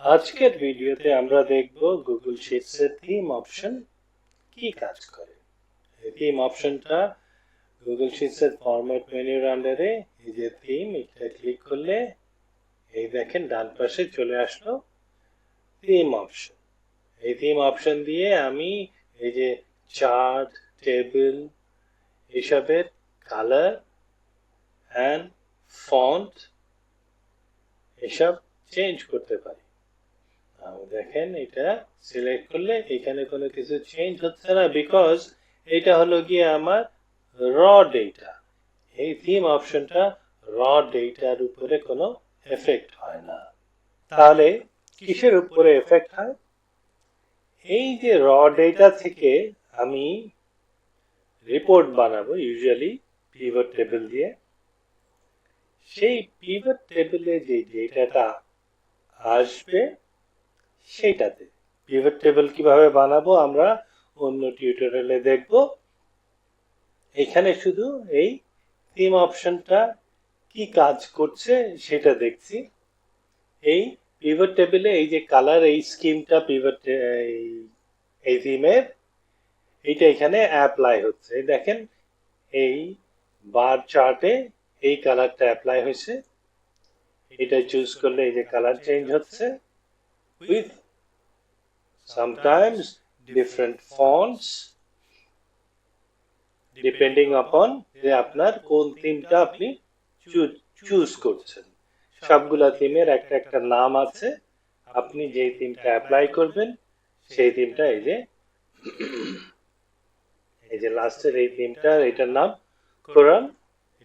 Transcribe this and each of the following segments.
আজকের ভিডিওতে আমরা দেখব গুগল শিটস এর থিম অপশন কি কাজ করে। এই থিম অপশনটা গুগল শিটস এর ফরম্যাট মেনুর আন্ডারে এই যে থিম এটা ক্লিক করলে এই দেখেন ডান পাশে চলে আসলো থিম অপশন এই থিম অপশন দিয়ে আমি এই যে চার্ট টেবিল এসবের কালার অ্যান্ড ফন্ট এসব চেঞ্জ করতে পারি। দেখেন এটা সিলেক্ট করলে এখানে কোনো কিছু চেঞ্জ হচ্ছে না বিকজ এটা হলো গিয়ে আমার র ডেটা এই থিম অপশনটা র ডেটার উপরে কোনো এফেক্ট হয় না। তাহলে কিসের উপরে এফেক্ট হয়? এই যে র ডেটা থেকে আমি রিপোর্ট বানাবো ইউজুয়ালি পিভট টেবিল দিয়ে। সেই পিভট টেবিলে যে ডেটাটা আসবে সেইটাতে। পিভট টেবিল কীভাবে বানাবো আমরা অন্য টিউটোরিয়ালে দেখব। এখানে শুধু এই থিম অপশনটা কি কাজ করছে সেটা দেখছি। এই পিভট টেবিলে এই যে কালার এই স্কিমটা পিভট এই থিমের এইটা এখানে অ্যাপ্লাই হচ্ছে। এই দেখেন, এই বার চার্টে এই কালারটা অ্যাপ্লাই হয়েছে। এটা চুজ করলে এই যে কালার চেঞ্জ হচ্ছে। With sometimes different fonts depending upon যে আপনার কোন থিমটা আপনি চুজ করছেন। সবগুলা থিমের একটা একটা নাম আছে, আপনি যে থিমটা অ্যাপ্লাই করবেন, সেই থিমটা এই যে এই যে লাস্টের এই থিমটা এটার নাম কোরআন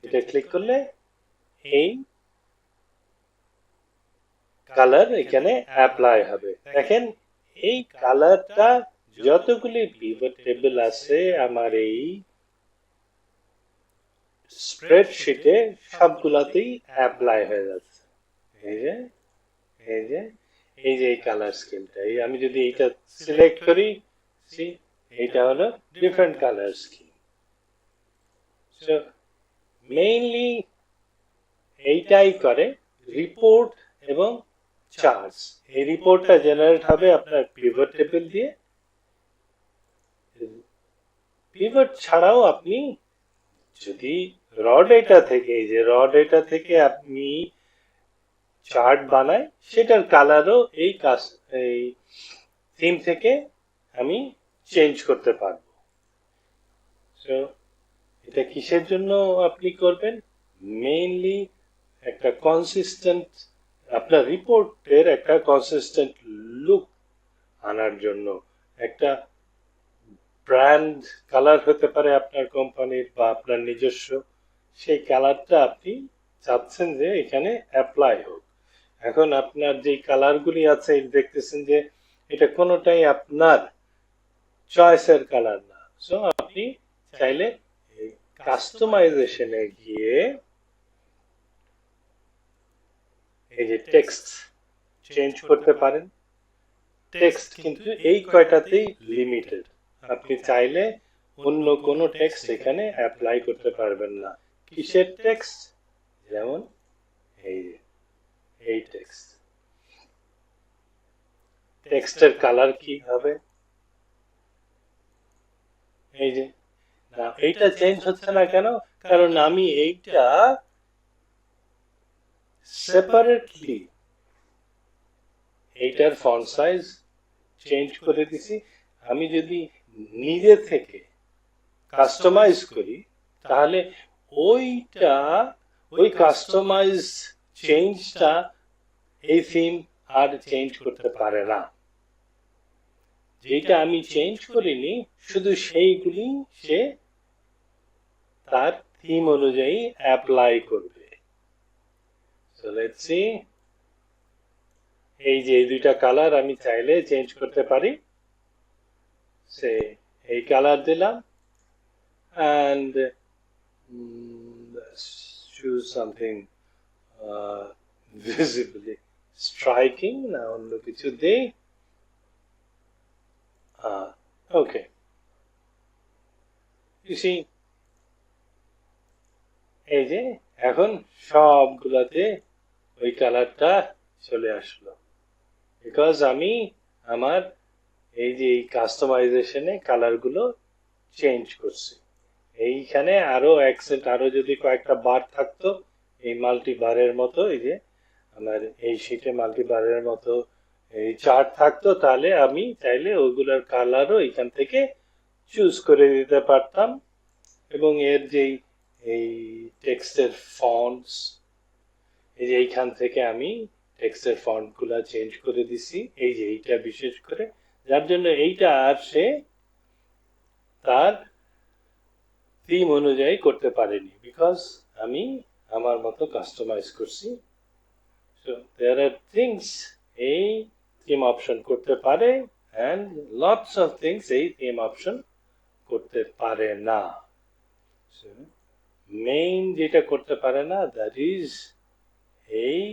এটা ক্লিক করলে এই কালার এখানে অ্যাপ্লাই হবে। দেখেন, এই কালারটা যতগুলি পিভট টেবিল আছে, আমার এই স্প্রেডশিটে সবগুলাতেই অ্যাপ্লাই হয়ে যাচ্ছে। এই যে এই যে এই যে এই কালার স্কিমটা এই আমি যদি এইটা সিলেক্ট করি সি এইটা হলো ডিফারেন্ট কালার স্কিম মেইনলি এইটাই করে রিপোর্ট এবং চার্জ। এই রিপোর্টটা জেনারেট হবে আপনার পিভট টেবিল দিয়ে। পিভট ছাড়াও আপনি যদি র ডেটা থেকে, এই যে র ডেটা থেকে আপনি চার্ট বানায় সেটার কালারও এই কাজ, এই থিম থেকে আমি চেঞ্জ করতে পারব। এটা কিসের জন্য আপনি করবেন? মেইনলি একটা কনসিস্টেন্ট আপনার রিপোর্টের একটা কনসিস্টেন্ট লুক আনার জন্য, একটা ব্র্যান্ড কালার হতে পারে আপনার কোম্পানির বা আপনার নিজস্ব, সেই কালারটা আপনি চাচ্ছেন যে এখানে অ্যাপ্লাই হোক। এখন আপনার যে কালারগুলি আছে, দেখতেছেন যে এটা কোনোটাই আপনার চয়েসের কালার না। সো আপনি চাইলে কাস্টমাইজেশনে গিয়ে এই যে টেক্সট চেঞ্জ করতে পারেন। টেক্সট কিন্তু এই কয়টাতেই লিমিটেড আপনি চাইলে অন্য কোনো টেক্সট এখানে অ্যাপ্লাই করতে পারবেন না। কিসের টেক্সট যেমন এই যে এই টেক্সট টেক্সটের কালার কি হবে? এই যে না এইটা চেঞ্জ হচ্ছে না কেন? কারণ আমি এইটা সেপারেটলি এইটার ফন্ট সাইজ চেঞ্জ করে দিছি। আমি যদি নিজে থেকে কাস্টমাইজ করি, তাহলে ওইটা, ওই কাস্টমাইজ চেঞ্জটা এই থিম আর চেঞ্জ করতে পারে না। যেটা আমি চেঞ্জ করিনি, শুধু সেইগুলি সে তার থিম অনুযায়ী অ্যাপ্লাই করবে। লেটস এই যে এই দুইটা কালার আমি চাইলে চেঞ্জ করতে পারি। সে এই কালার দিলাম। না অন্য কিছু দেই। এই যে এখন সবগুলাতে ওই কালারটা চলে আসলো। বিকজ আমি আমার এই যে এই কাস্টমাইজেশনে কালারগুলো চেঞ্জ করছি। এইখানে আরও অ্যাক্সেন্ট আরও যদি কয়েকটা বার থাকতো, এই মাল্টি বারের মতো, এই যে আমার এই শীটে মাল্টি বারের মতো এই চার্ট থাকতো, তাহলে আমি চাইলে ওইগুলোর কালারও এখান থেকে চুজ করে দিতে পারতাম। এবং এর যেই, এই টেক্সটের ফন্টস এই যে এইখান থেকে আমি টেক্সটের ফন্টগুলা চেঞ্জ করে দিছি। এই যে এইটা বিশেষ করে। যার জন্য এইটা আর সে তার থিম অনুযায়ী করতে পারেনি। বিকজ আমি আমার মতো কাস্টমাইজ করছি। সো দেয়ার আর থিংস এই থিম অপশন করতে পারে অ্যান্ড লটস অফ থিংস এই থিম অপশন করতে পারে না। মেইন যেটা করতে পারে না দ্যাট ইজ এই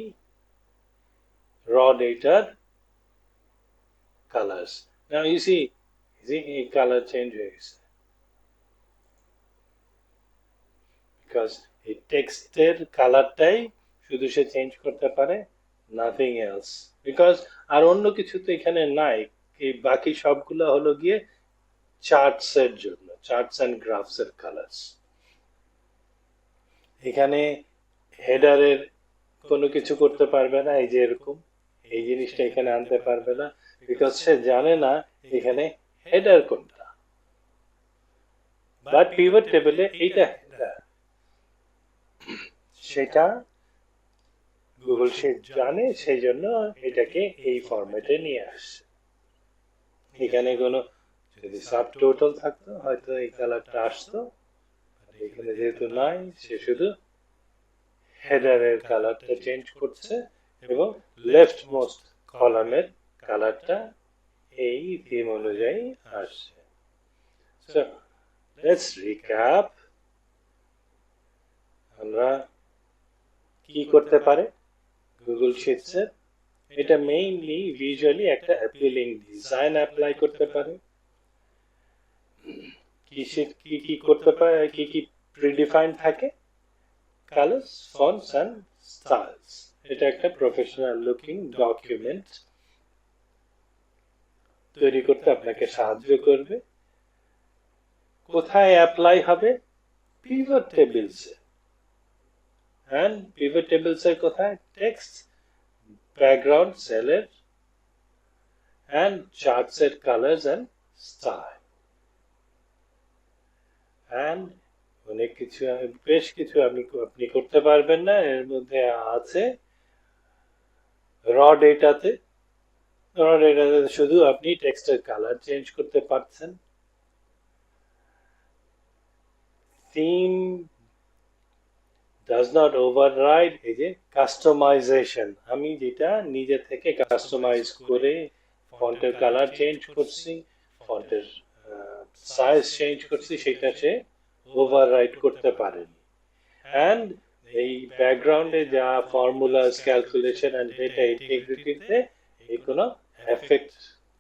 র নাও ইউ সি এই কালার চেঞ্জ হয়ে গেছে বিকজ এই টেক্সটের কালারটাই শুধু সে চেঞ্জ করতে পারে নাথিং এলস বিকজ আর অন্য কিছু তো এখানে নাই, এই বাকি সবগুলো হলো গিয়ে চার্টস এর জন্য চার্টস অ্যান্ড গ্রাফস এর কালার্স এখানে হেডারের কোনো কিছু করতে পারবে না, এই যে এরকম, এই জিনিসটা এখানে আনতে পারবে না। বিকজ সে জানে না এখানে হেডার কোনটা। বাট পিভট টেবিলে এইটা। সেটা গুগল শিট জানে সেই জন্য এটাকে এই ফরম্যাটে নিয়ে আসছে। এখানে কোনো যদি সাব টোটাল থাকতো, হয়তো এই কালারটা আসতো। এখানে যেহেতু নাই, সে শুধু হেডারের কালারটা চেঞ্জ করছে এবং লেফট মোস্ট কলামের কালারটা এই থিম অনুযায়ী আসছে। সো লেটস রিক্যাপ আমরা কি করতে পারে? গুগল শিটস এটা মেইনলি ভিজুয়ালি একটা অ্যাপিলিং ডিজাইন অ্যাপ্লাই করতে পারে। কি কি করতে পারে? কি কি প্রিডিফাইন থাকে? কালার্স ফন্টস অ্যান্ড স্টাইলস এটা একটা প্রফেশনাল লুকিং ডকুমেন্ট তৈরি করতে আপনাকে সাহায্য করবে। কোথায় অ্যাপ্লাই হবে? Pivot tables and pivot tables এর কোথায়? টেক্সট ব্যাকগ্রাউন্ড সেলের অ্যান্ড চার্টস এর কালার্স অ্যান্ড স্টাইল অ্যান্ড অনেক কিছু বেশ কিছু আপনি আপনি করতে পারবেন না, এর মধ্যে আছে র ডেটাতে র ডেটাতে শুধু আপনি টেক্সটের কালার চেঞ্জ করতে পারছেন। থিম ডাজ নট ওভাররাইড এই যে কাস্টমাইজেশন আমি যেটা নিজে থেকে কাস্টমাইজ করে ফন্টের কালার চেঞ্জ করছি ফন্টের সাইজ চেঞ্জ করছি, সেটা সে ওভাররাইড করতে পারেন। অ্যান্ড এই ব্যাকগ্রাউন্ডে যা ফর্মুলাস ক্যালকুলেশন অ্যান্ড ডেটা ইন্টিগ্রিটিতে এই কোনো এফেক্ট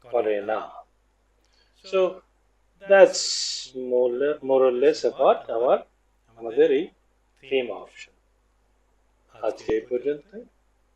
করে না। So that's more or less about আমার আমাদের এই থিম অপশন আজকে এই পর্যন্তই।